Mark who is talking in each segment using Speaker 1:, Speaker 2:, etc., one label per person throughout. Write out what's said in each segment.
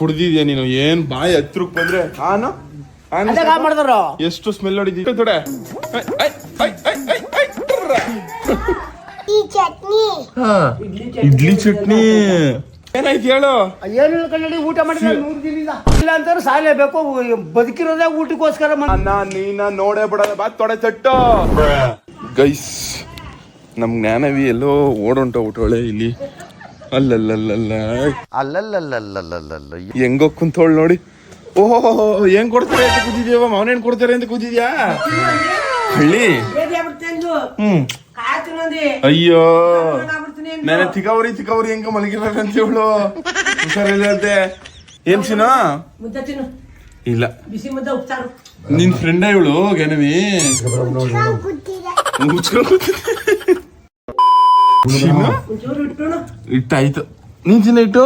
Speaker 1: ಕುಡ್ದಿದ್ಯಾ ನೀನು? ಏನ್ ಬಾಯಿ ಹತ್ರಕ್ ಬಂದ್ರೆ ಆನು
Speaker 2: ಮಾಡಿದ್ರು.
Speaker 1: ಎಷ್ಟು ಸ್ಮೆಲ್ ಹೊಡಿದಿ ತೊಡೆ ಐ, ಐ, ಐ, ಐ, ಐ, ಐ, ಟರ್ರ.
Speaker 3: ಈ ಚಟ್ನಿ.
Speaker 1: ಹಾ, ಇಡ್ಲಿ ಚಟ್ನಿ. ಏನಾಯ್ತು ಹೇಳು?
Speaker 2: ಏನು ಕನ್ನಡಿ ಊಟ ಮಾಡಿದ್ರೆ ನೂರು ದಿನದಿಂದ ಇಲ್ಲ. ಅಂತಾರೆ ಸಾಯಲೇಬೇಕು. ಬದುಕಿರೋದೇ ಊಟಕ್ಕೋಸ್ಕರ
Speaker 1: ನೀನ ನೋಡೇ ಬಿಡಲ್ಲ. ಬಾ ತೊಡೆ ತಟ್ಟು. ಗೈಸ್ ನಮ್ ಜ್ಞಾನವಿ ಎಲ್ಲೋ ಓಡೊಂಟ ಊಟ ಇಲ್ಲಿ. ಅಲ್ಲಲ್ಲಲ್ಲ
Speaker 4: ಅಲ್ಲಲ್ಲಲ್ಲಲ್ಲಲ್ಲಲ್ಲ.
Speaker 1: ಹೆಂಗೋ ಕುಂತೋಳ್ ನೋಡಿ. ಓಹೋ ಹೆಂಗ್ ಕೊಡ್ತಾರೆ ಅಂತ ಕೂತಿದ್ಯಾವ ಮಾವನೇನ್ ಕೊಡ್ತಾರೆ ಅಂತ ಕೂತಿದ್ಯಾ? ಹಳ್ಳಿ? ಹ್ಮ್. ಅಯ್ಯೋ. ನಾನು ತಿಕವ್ರಿ ತಿಕವ್ರಿ ಹೆಂಗ ಮಲಗಿರ್ಬೇಕಂತ ಅಂತ ಹೇಳು ಹುಷಾರಿಲ್ಲ ಅಂತೆ ಏನ್ ಸಿನ ಇಲ್ಲ. ನಿನ್ ಫ್ರೆಂಡ ಇವಳು ಗೆನವಿ ಮುಚ್ಕೊಂಡ್ ಕೂತಿದ್ದೆ. ಚಿನ್ನ?
Speaker 5: ಒಂಚೂರು ಇಟ್ಟು
Speaker 1: ಇಟ್ಟಾಯ್ತು. ನೀನ್ ಚಿನ್ನ ಇಟ್ಟು?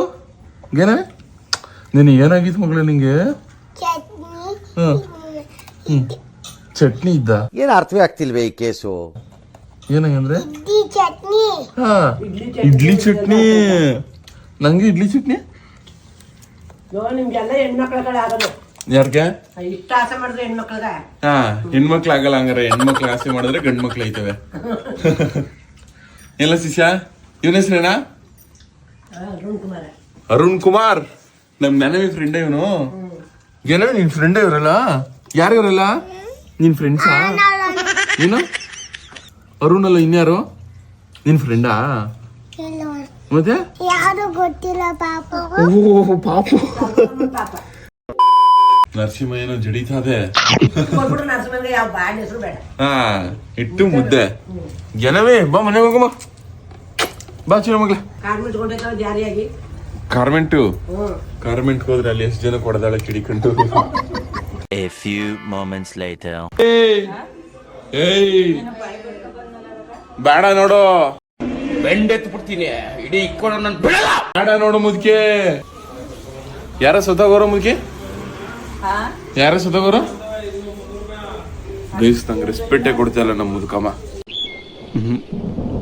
Speaker 1: ಗೆನವಿ ನೀನು ಏನಾಗಿತ್ತು ಮಗಳೇ ನಿಂಗೆ?
Speaker 3: ಚಟ್ನಿ.
Speaker 1: ಇದ್ದ?
Speaker 4: ಏನು ಅರ್ಥವೇ ಆಗ್ತಿಲ್ವೇ ಈ ಕೇಸು?
Speaker 1: ಏನಾಗಂದ್ರೆ
Speaker 3: ಇಡ್ಲಿ ಚಟ್ನಿ.
Speaker 1: ಹಾ. ಇಡ್ಲಿ ಚಟ್ನಿ. ನಂಗೆ ಇಡ್ಲಿ ಚಟ್ನಿ? ಯಾರ್ಗೆ? ಹಾ ಹೆಣ್ಮಕ್ಳು ಆಗಲ್ಲ ಹಂಗಾರೆ. ಹೆಣ್ಮಕ್ಳು ಆಸೆ ಮಾಡಿದ್ರೆ ಗಂಡ್ ಮಕ್ಳು ಐತವೆ. ಎಲ್ಲ ಶಿಷ್ಯ ಇವನ ಹೆಸರೇನಾ?
Speaker 5: ಅರುಣ್ ಕುಮಾರ.
Speaker 1: ಅರುಣ್ ಕುಮಾರ್ ನಮ್ ನನವಿ ಫ್ರೆಂಡ್ ಇವನು? ಏನೋ ನಿನ್ ಫ್ರೆಂಡ್ ಇವರಲ್ಲ? ಯಾರು ಇವರಲ್ಲ? ನಿನ್ ಫ್ರೆಂಡ್ಸಾ ಏನು? ಅರುಣ್ ಅಲ್ಲ ಇನ್ಯಾರು? ನಿನ್ ಫ್ರೆಂಡಾ ಮತ್ತೆ?
Speaker 3: ಯಾರು ಗೊತ್ತಿಲ್ಲ ಪಾಪ.
Speaker 1: ಓ ಪಾಪ. ನರಸಿಂಹ ಏನೋ ಜಡಿತಾದೆ ಹಾ ಇಟ್ಟು ಮುದ್ದೆ. ಜನವೇ ಬಾ ಮನೆಗೆ ಹೋಗಮ್ಮ ಬಾ. ಚಿನ್ನ ಮಗ್ಲ.
Speaker 5: ಕಾರ್ಮೆಂಟ್
Speaker 1: ಕಾರ್ಮೆಂಟು ಹೋದ್ರೆ ಅಲ್ಲಿ ಎಷ್ಟು ಜನ ಕೊಡದಾಳ ಕಿಡಿಕೊಂಡು?
Speaker 6: A few moments later.
Speaker 1: ಏಯ್ ಏಯ್. ಬೇಡ ನೋಡು. ಬೆಂಡೆತ್ ಬಿಡ್ತೀನಿ ಇಡೀ ಇಕ್ಕೊಂಡು ನಾನು ಬಿಡಲ್ಲ. ಬೇಡ ನೋಡು ಮುದ್ಕೆ. ಯಾರ ಸೊತಗೋರು ಮುದ್ಕೆ? ಯಾರ ಸೊತಗೋರು ಗೈಸ್ ನಂಗೆ ರೆಸ್ಪೆಕ್ಟೇ ಕೊಡ್ತಾ ಇಲ್ಲ ನಮ್ಮ ಮುದುಕಮ್ಮ.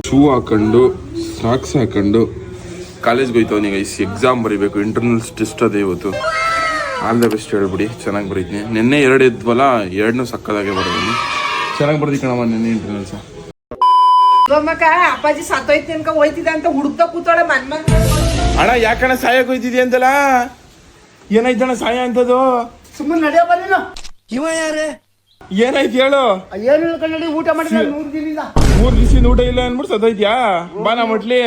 Speaker 1: ಶೂ ಹಾಕೊಂಡು ಸಾಕ್ಸ್ ಹಾಕೊಂಡು ಕಾಲೇಜ್ಗೆ ಹೋಯ್ತವನಿ ಗೈಸ್ ಎಕ್ಸಾಮ್ ಬರೀಬೇಕು. ಇಂಟರ್ನಲ್ಸ್ ಟೆಸ್ಟ್ ಅದೇ ಇವತ್ತು. ಆಲ್ ದ ಬೆಸ್ಟ್ ಹೇಳ್ಬಿಡಿ. ಚೆನ್ನಾಗಿ ಬರೀತೀನಿ. ನಿನ್ನೆ ಎರಡು ಇದ್ವಲ್ಲ ಎರಡನ್ನೂ ಸಕ್ಕದಾಗೆ ಬರೋದೀನಿ. ಚೆನ್ನಾಗಿ ಬರ್ದಿ ಕಣಮ್ಮ ನಿನ್ನೆ ಇಂಟರ್ನಲ್ಸ್
Speaker 5: ಅಪ್ಪಾಜಿ ಸತ್ತೋಯ್ತಿ ಅನ್ಕ ಹೋಯ್ತಿದೆ ಅಂತ ಹುಡುಕ್ತಾ ಕೂತಾಳೆ ಮನ್ ಮನ್
Speaker 1: ಅಣ್ಣ ಯಾಕಣ್ಣ ಸಾಯಕ್ ಹೋಯ್ತಿದ್ಯಾ ಅಂತಲ್ಲ? ಏನಾಯ್ತಣ್ಣ ಸಾಯ ಅಂತದು
Speaker 2: ಸುಮ್ಮನೆ ನಡೆಯೋ ಯಾರೇ?
Speaker 1: ಏನಾಯ್ತು ಹೇಳು?
Speaker 2: ಏನಿಲ್ಲ ಕನ್ನಡಿ ಊಟ ಮಾಡಿ ನೂರು ದಿನದಿಂದ.
Speaker 1: ಮೂರ್ ದಿವಸ ಊಟ ಇಲ್ಲ ಅನ್ಬಿಟ್ಟು ಬಾ ನಾ ಮಟ್ಲಿ.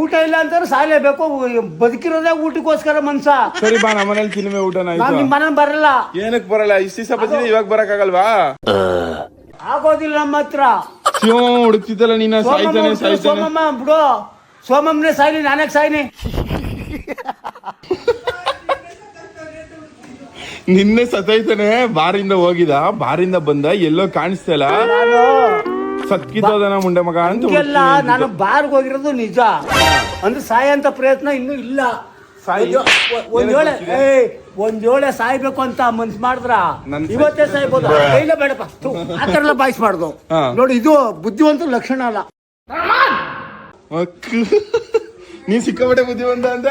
Speaker 2: ಊಟ ಇಲ್ಲ ಅಂತಾರೆ ಸಾಲೇಬೇಕು ಬದುಕಿರೋದೇ ಊಟಕ್ಕೋಸ್ಕರ ಮನ್ಸ
Speaker 1: ಸರಿ ಬಾ ನಮ್ಮ ಮನೇಲಿ ತಿನ್ನುವೆ ಊಟನ
Speaker 2: ನಿಮ್ಮ
Speaker 1: ಆಯ್ತು?
Speaker 2: ನಿಮ್ ಮನೆ ಬರಲ್ಲ.
Speaker 1: ಏನಕ್ ಬರಲ್ಲ? ಇಷ್ಟ ದಿವಸ ಬಂದಿದೆ ಇವಾಗ ಬರಕ್ಕಾಗಲ್ವಾ?
Speaker 2: ಆಗೋದಿಲ್ಲ ನಮ್ಮ ಹತ್ರ.
Speaker 1: ಶಿವ ಹುಡುಕ್ತಿದ್ದಲ್ಲ ನೀನ ಸಾಯ್ತಾನೆ
Speaker 2: ಸೋಮಮ್ಮ
Speaker 1: ಸಾಯ್ತಾನೆ.
Speaker 2: ಸೋಮಮ್ಮ ಬಿಡು. ಸೋಮಮ್ಮನೆ ಸಾಯ್ನಿ ನಾನೇ ಸಾಯ್ನಿ
Speaker 1: ನಿನ್ನೆ ಸತ್ತೈತಾನೆ ಬಾರಿಂದ ಹೋಗಿದ ಬಾರಿಂದ ಬಂದ ಎಲ್ಲೋ ಕಾಣಿಸ್ತಾ ಇಲ್ಲ. ಸತ್ಕಿತ್ತೋದನ ಮುಂಡೆ ಮಗ ಅಂತ
Speaker 2: ಎಲ್ಲ ನಾನು
Speaker 1: ಬಾರ್
Speaker 2: ಬಾರ್ಗ್ ಹೋಗಿರೋದು ನಿಜ. ಅಂದ್ರೆ ಸಾಯಂತ ಪ್ರಯತ್ನ ಇನ್ನೂ ಇಲ್ಲ.
Speaker 1: ಒಂದೇಳೆ
Speaker 2: ಒಂದ್- ಒಂದ್ ವೇಳೆ ಏಯ್ ಒಂದ್ ವೇಳೆ ಸಾಯ್ಬೇಕು ಅಂತ ಮನ್ಸ್ ಮಾಡಿದ್ರ? ಇವತ್ತೇ ಸಾಯ್ಬೋದು. ಕೈಲೇ ಬೇಡಪ್ಪ. ಆ ಥರ ಎಲ್ಲ ಬಾಯಿಸ್ಬಾರ್ದು
Speaker 1: ಹಾ.
Speaker 2: ನೋಡಿ ಇದು ಬುದ್ಧಿವಂತ ಲಕ್ಷಣ ಅಲ್ಲ.
Speaker 1: ನೀ ಸಿಕ್ಕಾಪಟ್ಟೆ ಬುದ್ಧಿವಂತ ಅಂತ?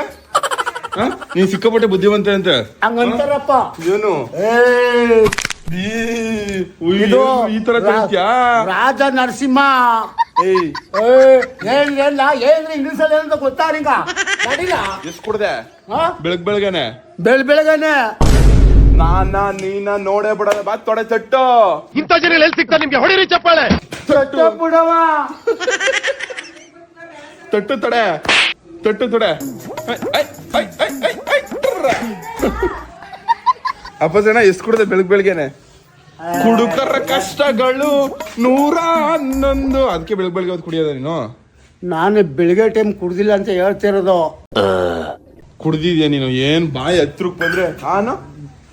Speaker 1: ನೀನ್ ಸಿಕ್ಕಾಪಟ್ಟೆ ಬುದ್ಧಿವಂತ ಅಂತ.
Speaker 2: ಹಂಗಂತಾರಪ್ಪ.
Speaker 1: ಏನು? ಈ ಉಯ್,
Speaker 2: ಇದು
Speaker 1: ಈ ತರ ಕಲಿತ್ಯಾ?
Speaker 2: ರಾಜ ನರಸಿಂಹ.
Speaker 1: ಏಯ್.
Speaker 2: ಏನ್ ಏನ್ರಿ ಇಂಗ್ಲಿಷ್ ಅಲ್ಲಿ ಅಂತ ಗೊತ್ತಾ ನಿಂಗ? ನಡೀಲ
Speaker 1: ಎಷ್ಟ್ ಕೊಡ್ದೆ?
Speaker 2: ಹಾ?
Speaker 1: ಬೆಳಗ್ ಬೆಳಗ್ಗೆನೆ.
Speaker 2: ಬೆಳ್ ಬೆಳಗನೆ
Speaker 1: ನಾನ ನೀನ ನೋಡೇ ಬಿಡಲ್ಲ. ಬಾ ತೊಡೆ ತೊಟ್ಟು.
Speaker 2: ಬಿಡವ
Speaker 1: ತಟ್ಟು ತೊಡೆ. ತಟ್ಟು ತೊಡೆ. ಅಪ್ಪ ಜನ ಎಷ್ಟ್ ಕುಡ್ದೆ ಬೆಳಗ್ ಬೆಳಗ್ಗೆನೆ ಕುಡುಕರ ಕಷ್ಟಗಳು ನೂರ ಹನ್ನೊಂದು. ಅದಕ್ಕೆ ಬೆಳಗ್ ಬೆಳಗ್ಗೆ ಅದು ಕುಡಿಯೋದ ನೀನು?
Speaker 2: ನಾನು ಬೆಳಗ್ಗೆ ಟೈಮ್ ಕುಡ್ದಿಲ್ಲ ಅಂತ ಹೇಳ್ತಿರೋದು
Speaker 1: ಕುಡ್ದಿದ್ಯಾ ನೀನು? ಏನ್ ಬಾಯಿ ಹತ್ರಕ್ ಬಂದ್ರೆ ನಾನು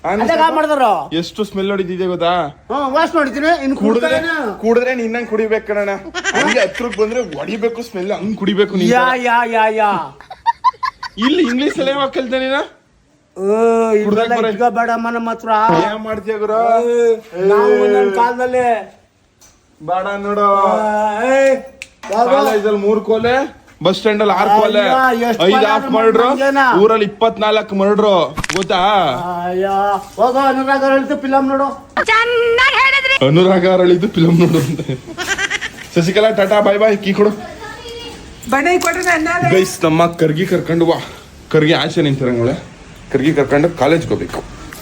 Speaker 1: ಆನು
Speaker 2: ಅದಾಗ ಮಾಡಿದ್ರು
Speaker 1: ಎಷ್ಟು ಸ್ಮೆಲ್ ಹೊಡಿತಿದ್ಯಾ ಗೊತ್ತಾ?
Speaker 2: ಹ್ಮ್ ವಾಶ್ ನೋಡಿದ್ದೀನಿ ಇನ್ನು
Speaker 1: ಕುಡಿದ್ರೆ
Speaker 2: ಕುಡ್ದ್ರೆ
Speaker 1: ಕುಡಿದ್ರೆ ನಿನ್ನಂಗ್ ಕುಡಿಬೇಕು ಕಣಣ್ಣ. ಹಂಗೆ ಹತ್ರಕ್ ಬಂದ್ರೆ ಹೊಡಿಬೇಕು ಸ್ಮೆಲ್ ಹಂಗ್ ಕುಡಿಬೇಕು ನೀನ್
Speaker 2: ಯಾ ಯಾ ಯಾ ಯಾ.
Speaker 1: ಇಲ್ಲಿ ಇಂಗ್ಲಿಷ್ ಕಲ್ತ ಯಾವಾಗ ಕಲ್ತ ನೀನ
Speaker 2: ಮಾತ್ರ.
Speaker 1: ಏನ್ ಮಾಡ್ತೀಯ ಗುರು?
Speaker 2: ನಾವು ಒಂದೊಂದ್ ಕಾಲದಲ್ಲಿ.
Speaker 1: ಬೇಡ ನೋಡು. ಕಾಲೇಜಲ್ಲಿ ಮೂರ್ ಕೋಲೆ ಬಸ್ ಸ್ಟ್ಯಾಂಡ್ ಅಲ್ಲಿ ಆರ್ ಕೋಲೆ. ಐದ್ ಆಫ್
Speaker 2: ಮರ್ಡ್ರು?
Speaker 1: ಊರಲ್ಲಿ ಇಪ್ಪತ್ನಾಲ್ಕು ಮರ್ಡ್ರು ಗೊತ್ತಾ?
Speaker 2: ಅಯ್ಯೋ ಹೋಗೋ ಅನುರಾಗ ಹೇಳ್ತು ಫಿಲಮ್ ನೋಡು
Speaker 1: ಅನುರಾಗ ಅರಳಿದ್ದು ಫಿಲಂ ನೋಡು ಅಂತ. Shashikala tata bye bye key ಕೊಡು.
Speaker 5: ನನ್ನ
Speaker 1: ಗೈಸ್ ನಮ್ಮ ಕರ್ಗಿ ಕರ್ಕೊಂಡು ವಾ ಕರ್ಗಿ ಆಚೆ ನಿಂತಿರಂಗಳೆ ಕರ್ಗಿ ಕರ್ಕೊಂಡು ಕಾಲೇಜ್ಗೆ ಹೋಗ್ಬೇಕು.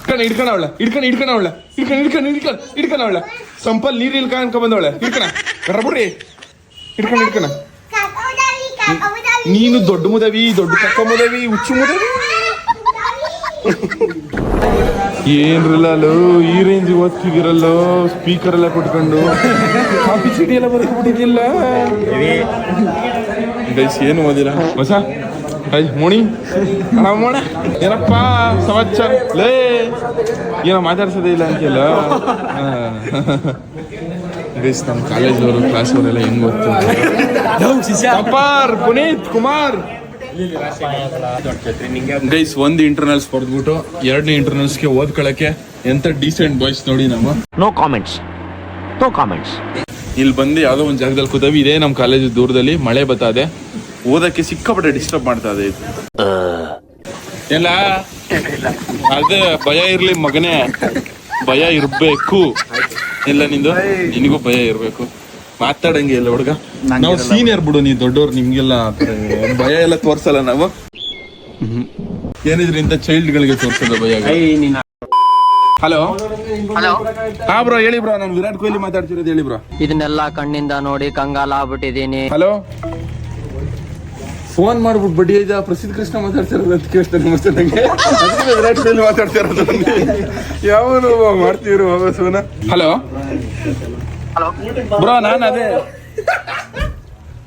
Speaker 1: ಇಡ್ಕಣ ಇಡ್ಕಣ ಅವಳ ಇಡ್ಕಣ ಇಡ್ಕಣ ಅವಳ ಇಡ್ಕಣ ಇಡ್ಕಣ ಇಡ್ಕಣ ಇಡ್ಕಣ ಅವಳ ಸಂಪಲ್ ನೀರ್ ಇಲ್ಕ ಅನ್ಕೊ ಬಂದವಳೆ. ಇಡ್ಕಣ ರಬುಡ್ರಿ ಇಡ್ಕಣ ಇಡ್ಕಣ
Speaker 3: ಕಾಕೌದಾವಿ ಕಾಕೌದಾವಿ
Speaker 1: ನೀನು ದೊಡ್ಡ ಮುದವಿ ದೊಡ್ಡ ಕಕ್ಕ ಮುದವಿ ಹುಚ್ಚು ಮುದವಿ. ಏನ್ರಲ್ಲೋ ಈ ರೇಂಜ್ ಓದ್ತಿದಿರಲ್ಲೋ ಸ್ಪೀಕರ್ ಎಲ್ಲ ಕೊಟ್ಕೊಂಡು. ಕಾಫಿ ಚೀಟಿ ಎಲ್ಲ ಬರ್ಕೊಬಿಟ್ಟಿದ್ಯಲ್ಲ. ಗೈಸ್ ಏನು ಓದಿಲ್ಲ? ಹೊಸ? ಹೈ ಮುಣಿ. ಅಣ್ಣ ಮೋಣ. ಏನಪ್ಪ ಸಮಾಚಾರ ಲೇ ಏನೋ ಮಾತಾಡ್ಸೋದೇ ಇಲ್ಲ ಅಂತಿಲ್ಲ ಗೈಸ್ ನಮ್ಮ ಕಾಲೇಜ್ ಅವರು ಕ್ಲಾಸ್ ಅವರೆಲ್ಲ ಹೆಂಗ್ ಗೊತ್ತು ಅಪಾರ್ ಪುನೀತ್ ಕುಮಾರ್. ಗೈಸ್ ಒಂದು ಇಂಟರ್ನಲ್ಸ್ ಪಡೆದ್ಬಿಟ್ಟು ಎರಡನೇ ಇಂಟರ್ನಲ್ಸ್ಗೆ ಓದ್ಕೊಳಕ್ಕೆ ಎಂತ ಡೀಸೆಂಟ್ ಬಾಯ್ಸ್ ನೋಡಿ ನಾವು
Speaker 4: ನೋ ಕಾಮೆಂಟ್ಸ್ ನೋ ಕಾಮೆಂಟ್ಸ್
Speaker 1: ಇಲ್ಲಿ ಬಂದು ಯಾವುದೋ ಒಂದು ಜಾಗದಲ್ಲಿ ಕೂತವಿ ಇದೇ ನಮ್ಮ ಕಾಲೇಜ್ ದೂರದಲ್ಲಿ ಮಳೆ ಬತ್ತದೆ. ಓದಕ್ಕೆ ಸಿಕ್ಕಾಪಟ್ಟೆ ಡಿಸ್ಟರ್ಬ್ ಮಾಡ್ತಾ ಇದೆ. ಎಲ್ಲ? ಅದೇ ಭಯ ಇರ್ಲಿ ಮಗನೇ. ಭಯ ಇರ್ಬೇಕು. ಇಲ್ಲ ನಿಂದು? ನಿನಗೂ ಭಯ ಇರ್ಬೇಕು. ಮಾತಾಡಂಗೆ ಇಲ್ಲ ಹುಡುಗ. ನಾವು ಸೀನಿಯರ್ ಬಿಡು ನೀ ದೊಡ್ಡವ್ರು ನಿಮ್ಗೆಲ್ಲ ಭಯ ಎಲ್ಲ ತೋರ್ಸಲ್ಲ ನಾವು. ಏನಿದ್ರಿಂದ ಏನಿದ್ರೆ ಇಂಥ ಚೈಲ್ಡ್ ಗಳಿಗೆ ತೋರ್ಸಲ್ಲ ಭಯ ಹಲೋ ಹಾ ಬ್ರೋ ಹೇಳಿ ಬ್ರೋ ನಾನು ವಿರಾಟ್ ಕೊಹ್ಲಿ ಮಾತಾಡ್ತಿರೋದು ಹೇಳಿ ಬ್ರೋ
Speaker 7: ಇದನ್ನೆಲ್ಲ ಕಣ್ಣಿಂದ ನೋಡಿ ಕಂಗಾಲ ಆಗ್ಬಿಟ್ಟಿದೀನಿ
Speaker 1: ಹಲೋ ಫೋನ್ ಮಾಡ್ಬಿಟ್ಟು ಬಡ್ಡಿ ಐದ ಪ್ರಸಿದ್ಧ ಕೃಷ್ಣ ಮಾತಾಡ್ತಿರೋದು ಅಂತ ಕೇಳ್ತಾರೆ ನಮಸ್ತೆ ನಂಗೆ. ಅದಕ್ಕೆ ವಿರಾಟ್ ಕೊಹ್ಲಿ ಮಾತಾಡ್ತಿರೋದು ಯಾವನು ಮಾಡ್ತೀವ್ರಿ ಫೋನ ಹಲೋ ಬ್ರೋ ನಾನು ಅದೇ.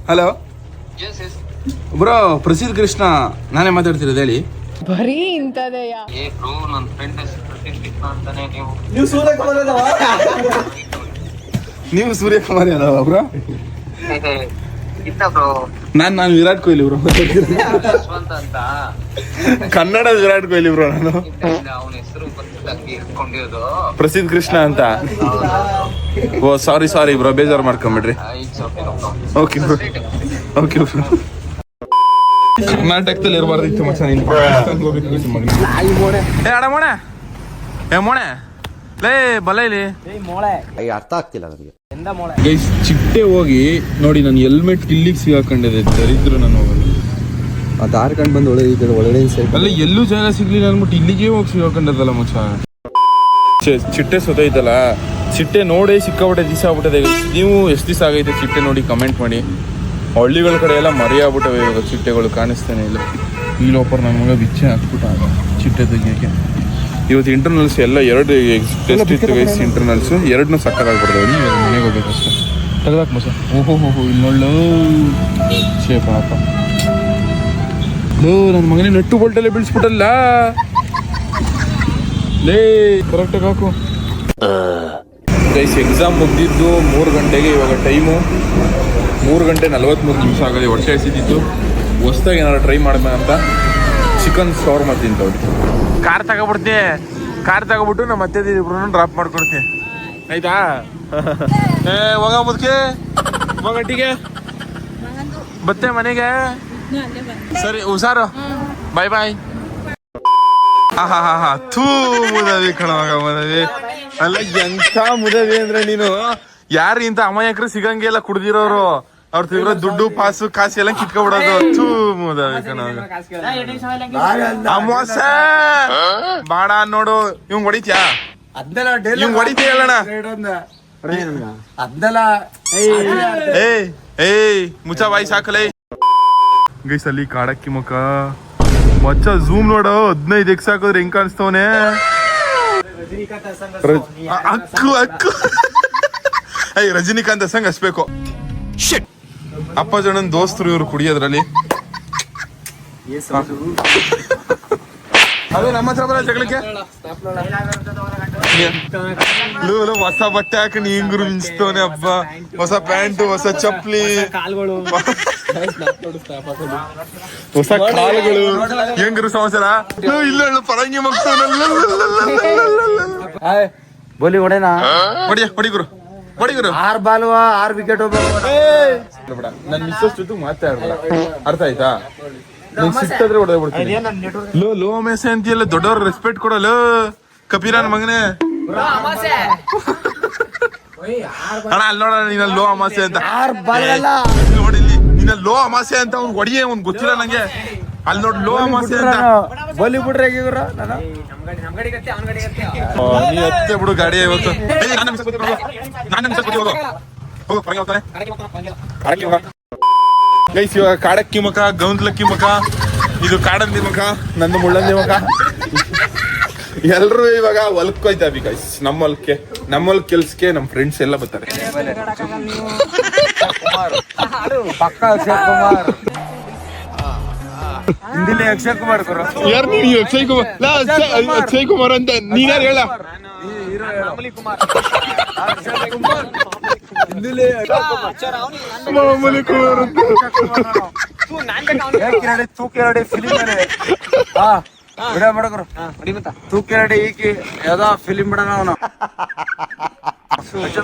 Speaker 1: ಹಲೋ ಬ್ರೋ ಪ್ರಸಿದ್ಧ ಕೃಷ್ಣ ನಾನೇ ಮಾತಾಡ್ತಿರೋದು ಹೇಳಿ.
Speaker 5: ಬರೀ ಅಂತಾನೆ
Speaker 1: ನೀವು. ಸೂರ್ಯಕುಮಾರಿ ಅದಾವ ಬ್ರೋ ನಾನ್ ನಾನು ವಿರಾಟ್ ಕೊಹ್ಲಿ ಬ್ರೋ. ಕನ್ನಡದ ವಿರಾಟ್ ಕೊಹ್ಲಿ ಬ್ರೋ ನಾನು. ಪ್ರಸಿದ್ಧ ಕೃಷ್ಣ ಅಂತ. ಓ ಸಾರಿ ಸಾರಿ ಬ್ರೋ ಬೇಜಾರು ಮಾಡ್ಕೊಂಬಿಡ್ರಿ. Okay bro. Okay bro. ಕರ್ನಾಟಕದಲ್ಲಿ ಇರಬಾರ್ದಿತ್ತು ಮಚ್ಚ ನೀನು ಏ ಅಡ ಮೋಣೆ. ಏ ಮೋಣೆ. ಲೇ ಬಲ ಇಲ್ಲಿ.
Speaker 4: ಅರ್ಥ ಆಗ್ತಿಲ್ಲ ನನಗೆ.
Speaker 1: ಗೈಸ್ ಚಿಟ್ಟೆ ಹೋಗಿ ನೋಡಿ ನಾನು ಹೆಲ್ಮೆಟ್ ಇಲ್ಲಿಗೆ ಸಿಗಾಕೊಂಡಿದೆ ದರಿದ್ರು ನಾನು ಹೋಗಲು
Speaker 8: ಅದು ಹಾರ್ಕೊಂಡು ಬಂದು ಒಳ್ಳೆ ಈ ಕಡೆ ಒಳ್ಳೆ ಸೈಡ್
Speaker 1: ಅಲ್ಲ ಎಲ್ಲೂ ಜಾಗ ಸಿಗ್ಲಿಲ್ಲ ಅನ್ಬಿಟ್ಟು ಇಲ್ಲಿಗೆ ಹೋಗಿ ಸಿಗಾಕೊಂಡದಲ್ಲ ಮುಚ್ಚ. ಚಿ- ಚಿಟ್ಟೆ ಸೊತೈತಲ್ಲ ಚಿಟ್ಟೆ ನೋಡಿ ಸಿಕ್ಕಾಬಿಟ್ಟೆ ದಿವಸ ಆಗ್ಬಿಟ್ಟದೆ. ನೀವು ಎಷ್ಟು ದಿವಸ ಆಗೈತೆ ಚಿಟ್ಟೆ ನೋಡಿ ಕಮೆಂಟ್ ಮಾಡಿ. ಹಳ್ಳಿಗಳ ಕಡೆ ಎಲ್ಲ ಮರೆಯಾಗ್ಬಿಟ್ಟವೆ ಇವಾಗ ಚಿಟ್ಟೆಗಳು ಕಾಣಿಸ್ತಾನೆ ಇಲ್ಲ. ಈ ಲೋಪರ್ ನಮಗೆ ಮಗ ಬಿಚ್ಚೆ ಹಾಕ್ಬಿಟ್ಟ ಚಿಟ್ಟೆ ತೆಗಿಯೋಕೆ ಇವತ್ತು ಇಂಟರ್ನಲ್ಸ್ ಎಲ್ಲ ಎರಡು ಟೆಸ್ಟ್ ಇತ್ತು ಗೈಸ್ ಇಂಟರ್ನಲ್ಸ್ ಎರಡನ್ನೂ ಸಕ್ಕದಾಗ್ಬಿಡ್ತಾವೆ ಇವಾಗ ಮನೆಗೆ ಹೋಗ್ಬೇಕಷ್ಟೇ ತೆಗ್ದಾಕ್ ಮಸ. ಓಹೋ ಹೋ ಹೋ ಇಲ್ಲಿ ನೋಡ್ಲು. ಪಾಪ. ಲೋ ನನ್ನ ಮಗನೇ ನಟ್ಟು ಬೋಲ್ಟಲ್ಲೇ ಬೀಳಿಸ್ಬಿಟ್ಟಲ್ಲ. ಲೇ ಕರೆಕ್ಟಾಗಿ ಹಾಕು. ಗೈಸ್ ಎಕ್ಸಾಮ್ ಮುಗ್ದಿದ್ದು ಮೂರು ಗಂಟೆಗೆ ಇವಾಗ ಟೈಮು ಮೂರು ಗಂಟೆ ನಲ್ವತ್ಮೂರು ನಿಮಿಷ ಆಗದೆ ಹೊಟ್ಟೆ ಹಸಿದಿತ್ತು ಹೊಸ್ದಾಗಿ ಏನಾರು ಟ್ರೈ ಅಂತ ಚಿಕನ್ ಸ್ಟೋರ್ ಮಾಡ್ತೀನಿ ತಿಂತವ್ರಿ. ಕಾರ್ ತಗೊಬಿಡ್ತೀನಿ ಕಾರ್ ತಗೋಬಿಟ್ಟು ನಮ್ಮ ಅತ್ತೆ ಇಬ್ರು ಡ್ರಾಪ್ ಮಾಡ್ಕೊಡ್ತೀನಿ ಆಯ್ತಾ? ಏ ಹೋಗ ಮುದ್ಕೆ. ಗಂಟಿಗೆ ಬತ್ತೆ ಮನೆಗೆ. ಸರಿ ಹುಷಾರು. ಬಾಯ್ ಬಾಯ್ ಹಾ ಹಾ ಹಾ ಥೂ ಮುದವಿ ಕಣವಾಗ ಮುದವಿ. ಅಲ್ಲ ಎಂತ ಮುದವಿ ಅಂದ್ರೆ ನೀನು? ಯಾರು ಇಂತ ಅಮಾಯಕರು ಸಿಗಂಗಿಲ್ಲ ಕುಡ್ದಿರೋರು? ಅವ್ರ ತಿರ್ಗ ದುಡ್ಡು ಪಾಸು ಕಾಸು ಎಲ್ಲ ಕಿತ್ಕೊಬಿಡೋದು. ಕಣವಾಗ ಅಮಾವಾಸ್ಯೆ ಬಾಡ ನೋಡು. ಇವ್ ಹೊಡಿತ್ಯಾ? ಇವ್ ಹೊಡಿತೀಯ ಹೇಳಣ
Speaker 2: ಅದೆಲ್ಲ
Speaker 1: ಏಯ್ ಏಯ್ ಮುಚ್ಚ ಬಾಯಿ ಸಾಕಲೇ. ಗೈಸ್ ಅಲ್ಲಿ ಕಾಡಕ್ಕಿ ಮುಖ. ಮಚ್ಚ ಝೂಮ್ ನೋಡು. ಹದಿನೈದು ಎಕ್ಸ್ ಹಾಕಿದ್ರೆ ಹೆಂಗ್ ಕಾಣಿಸ್ತವನೆ? ಅಕ್ಕು ಅಕ್ಕು. ಅಯ್ಯ ರಜನಿಕಾಂತ್ ಸಂಗ್ ಹಸ್ಬೇಕು ಅಪ್ಪ ಜನನ್ ದೋಸ್ತರು ಇವ್ರು ಕುಡಿಯೋದ್ರಲ್ಲಿ. ಅದು ನಮ್ಮ ಹತ್ರ ಬರ ಜಗಳಕ್ಕೆ? ಹೊಸ ಬಟ್ಟೆ ಹಾಕಿ ಹಿಂಗ್ರು ಮಿಂಚ್ತವನೆ ಹಬ್ಬ ಹೊಸ ಪ್ಯಾಂಟ್ ಹೊಸ ಚಪ್ಲಿ ಹೊಸ ಕಾಲುಗಳು. ಹೆಂಗ್ರು ಲೂ, ಇಲ್ಲ ಹೇಳು ಪರಂಗಿ ಮಗ್ತವನಲ್ಲ
Speaker 2: ಬೋಲಿ ಹೊಡೆನಾ?
Speaker 1: ಹೊಡಿಯ ಹೊಡಿ ಗುರು. ಹೊಡಿಗುರು
Speaker 2: ಆರ್ ಬಾಲ್ವ ಆರ್ ವಿಕೆಟ್ ಹೋಗ್ಬೇಕು
Speaker 1: ಬೇಡ ನನ್ನ ಮಿಸ್ಸಸ್ ಜೊತೆ ಮಾತಾಡ್ಬೇಡ. ಅರ್ಥ ಆಯ್ತಾ? ನೀನ್ ಸಿಕ್ತಾದ್ರೆ ಹೊಡೆದ್ಬಿಡ್ತೀನಿ ಲೋ ಲೋ ಮೇಸೆ ಅಂತೀಯಲ್ಲ ದೊಡ್ಡವ್ರ ರೆಸ್ಪೆಕ್ಟ್ ಕೊಡಲ್ಲ ಕಪೀರನ್ ಮಗನೇ. ಅಣ್ಣ ಅಲ್ಲಿ ನೋಡೋಣ ನೀನ ಲೋ ಅಮಾಸೆ ಅಂತ. ನೋಡಿ ಇಲ್ಲಿ. ನೀನ ಲೋ ಅಮಾಸೆ ಅಂತ ಅವ್ನ್ ಹೊಡಿಯೇ ಅವ್ನ್ ಗೊತ್ತಿಲ್ಲ ನಂಗೆ. ಅಲ್ಲಿ ನೋಡಿ ಲೋ ಅಮಾಸೆ ಅಂತ.
Speaker 2: ಬಲಿ ಬಿಡ್ರಿ ಹೇಗಿವ್ರ ನಾನು?
Speaker 1: ಓ, ನೀ ಎತ್ತೆ ಬಿಡು ಗಾಡಿ ಇವತ್ತು. ನಾನು ನಾನ್ ಮಿಸ್ ಹೋಗು. ನಾನು ಮಿಸ್ ಹೋಗು. ಹೋಗು ಹೊರಗೆ ಹೋಗ್ತಾನೆ. ಕಾಡಕ್ಕಿ ಮುಖ ಗೈಸ್ ಇವಾಗ ಕಾಡಕ್ಕಿ ಮುಖ ಗೌಂದ್ಲಕ್ಕಿ ಮುಖ ಇದು ಕಾಡಂದಿ ಮುಖ ನಂದು ಮುಳ್ಳಂದಿ ಮುಖ. ಎಲ್ರು ಇವಾಗ ಹೊಲಕ್ಕೆ ಹೋಯ್ತಾವಿ ಗೈಸ್ ನಮ್ಮ ಹೊಲಕ್ಕೆ ನಮ್ಮ ಹೊಲ್ ಕೆಲ್ಸಕ್ಕೆ ನಮ್ಮ ಫ್ರೆಂಡ್ಸ್ ಎಲ್ಲ ಬರ್ತಾರೆ.
Speaker 2: ಪಕ್ಕ ಕುಮಾರ್. ಹಿಂದಿಲಿ ಅಕ್ಷಯ್ ಕುಮಾರ್ ಗುರು.
Speaker 1: ಯಾರು ನೀನು? ಅಕ್ಷಯ್ ಕುಮಾರ್ ಲಾ, ಅಕ್ಷಯ್- ಅಕ್ಷಯ್ ಕುಮಾರ್. ಅಂತ ನೀನ್ಯಾರು ಹೇಳ?
Speaker 2: ಹಿಂದಿಲಿ
Speaker 1: ಮಾಮೂಲಿ ಕುಮಾರ್ ಅಂತ.
Speaker 2: ಕಿರಡಿ ತೂಕಿರಡಿ ಫಿಲಿಮ್ ಹಾ ಬಿಡ ಮಾಡಗ್ರು ತೂಕಿರಡಿ ಈಕಿ ಯಾವ್ದೋ ಫಿಲಿಮ್ ಬಿಡಣ ಅವನು.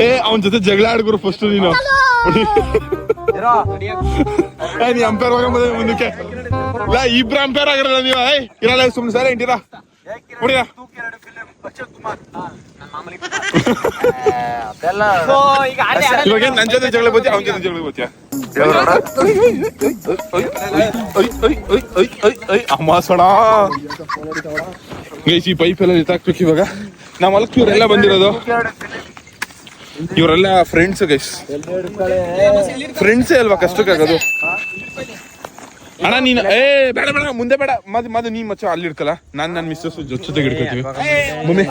Speaker 1: ಏ ಅವನ ಜೊತೆ ಜಗಳ ಆಡ್ಗುರು ಫಸ್ಟ್ ನೀನು. ನೀ ಅಂಪೇರ್ ಹೋಗ ಮುಂದಕ್ಕೆ. ಲಾ ಇಬ್ರು ಅಂಪೇರ್ ಆಗಿರಲ್ಲ ನೀವು? ಏಯ್ ಇರಲ್ಲ ಸುಮ್ಮನೆ ಸರಿ ಇಂಟಿರಾ ಹೊಡಿಯ ಇವಾಗ ನನ್ ಜೊತೆ ಜಗಳ ಅವನ ಜೊತೆ ಜಗಳ ಅಮ್ಮ ಗೈಸ್ ಈ ಪೈಪ್ ಎಲ್ಲ ಎತ್ತಾಕ್ಬೇಕು ಇವಾಗ. ನಮ್ಮ ಹೊಲಕ್ಕೆ ಇವರೆಲ್ಲ ಬಂದಿರೋದು. ಇವರೆಲ್ಲ ಫ್ರೆಂಡ್ಸ್ ಗೈಸ್ ಫ್ರೆಂಡ್ಸೇ ಅಲ್ವಾ ಕಷ್ಟಕ್ಕಾಗೋದು? ಅಣ್ಣ ನೀನು ಏ ಬೇಡ ಬೇಡ ಮುಂದೆ ಬೇಡ. ಮದ್ ಮದ್ ನೀ ಮಚ್ಚ ಅಲ್ಲಿ ಇಡ್ಕಲ್ಲ. ನಾನ್ ನನ್ನ ಮಿಸ್ಸಸ್ ಜೊತೆಗೆ ಇಡ್ಕೊತೀವಿ ಮುಂದೆ.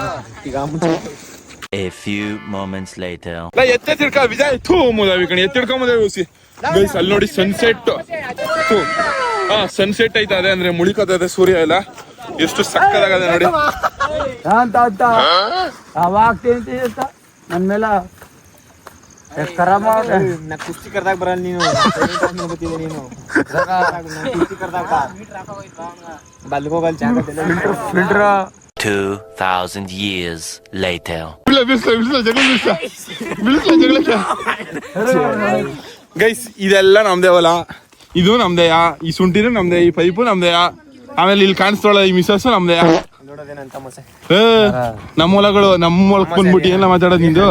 Speaker 6: A few moments later.
Speaker 1: ಲಾ ಎತ್ತೆ ತಿರ್ಕ ವಿಜಯ್. ಥೂ ಮುದಾವಿ ಕಣಿ. ಎತ್ತಿಡ್ಕೊಂಬುದೇ ಉಸಿ ಗೈಸ್ ಅಲ್ಲಿ ನೋಡಿ ಸನ್ಸೆಟ್ ಹಾ ಸನ್ಸೆಟ್ ಐತೆ ಅದೇ ಅಂದ್ರೆ ಮುಳಿಕೋತದೆ ಸೂರ್ಯ ಎಲ್ಲ. ಎಷ್ಟು ಸಕ್ಕದಾಗದೆ ನೋಡಿ.
Speaker 2: ಅಂತ ಅಂತ ಅವಾಗ ತಿಂತಿ ಮೇಲೆ ನನ್ ಮೇಲೆ ಖರಾಬ್
Speaker 9: ನಾ ಕುಸ್ತಿ ಕರ್ದಾಗ ಬರಲ್ಲ ನೀನು. ಗೊತ್ತಿದೆ ನೀನು. ಕುಸ್ತಿ ಕರ್ದಾಗ ಬಲ್ಗೆ ಹೋಗಲ್ಲ ಜಾಗ
Speaker 2: ಫಿಲ್ಟರ್
Speaker 6: 2,000 years later.
Speaker 1: ಬಿಡ್ಲ ಬಿಡ್ಸ್ಲ ಬಿಡ್ಸ್ಲ ಜಗಳ ಬಿಡ್ಸ್ಲ ಬಿಡ್ಸ್ಲ ಜಗಳಕ್ಕೆ ಗೈಸ್ ಇದೆಲ್ಲ ನಮ್ದೇ ಹೊಲ. ಇದು ನಮ್ದೇಯ ಈ ಶುಂಠಿನೂ ನಮ್ದೇ ಈ ಪೈಪು ನಮ್ದೇಯ ಆಮೇಲೆ ಇಲ್ಲಿ ಕಾಣಿಸ್ತೋಳ ಈ ಮಿಸಸ್ ನಮ್ದೇಯ ನಮ್ಮ ಹೊಲಗಳು ನಮ್ಮ ಹೊಲಕ್ ಬಂದ್ಬಿಟ್ಟು ಏನ ಮಾತಾಡೋದು ನಿಂದು?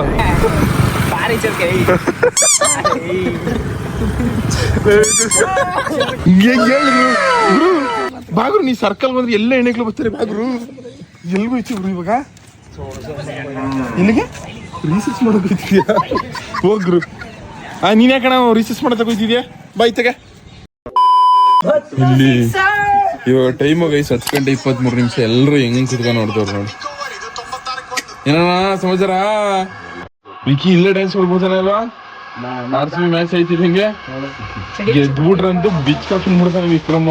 Speaker 1: ಬಾಗ್ರು ನೀ ಸರ್ಕಲ್ ಬಂದ್ರೆ ಎಲ್ಲ ಎಣ್ಣೆಗಳು ಬರ್ತಾರೆ ಬಾಗ್ರು? ಎಲ್ಗೂ ಇತ್ತು ಗುರು ಇವಾಗ? ಇಲ್ಲಿಗೆ ರಿಸರ್ಚ್ ಮಾಡಕ್ ಹೋಗ್ತಿದ್ಯಾ? ಹೋಗ್ರು ಆ ನೀನ್ ಯಾಕಣ ರಿಸರ್ಚ್ ಮಾಡಕ್ ಹೋಗ್ತಿದ್ಯಾ? ಬಾಯ್ತಗೆ ಇಲ್ಲಿ. ಇವಾಗ ಟೈಮ್ ಗೈಸ್ ಹತ್ತು ಗಂಟೆ ಇಪ್ಪತ್ಮೂರು ನಿಮಿಷ ಎಲ್ಲರೂ ಹೆಂಗ್ ಕುತ್ಕೊಂಡು ನೋಡ್ತಾರ ನೋಡಿ. ಏನ ಸಮಾಚಾರ? ವಿಕಿ ಇಲ್ಲೇ ಡ್ಯಾನ್ಸ್ ಸಿ ಬಿ ಮ್ಯಾಚ್ ಐತಿ ಹಿಂಗೆ ಗೆದ್ಬಿಟ್ರಂತೂ ಬಿಚ್ ಕಾಫಿ ಮಾಡ್ತಾನೆ ವಿಕ್ರಮ್.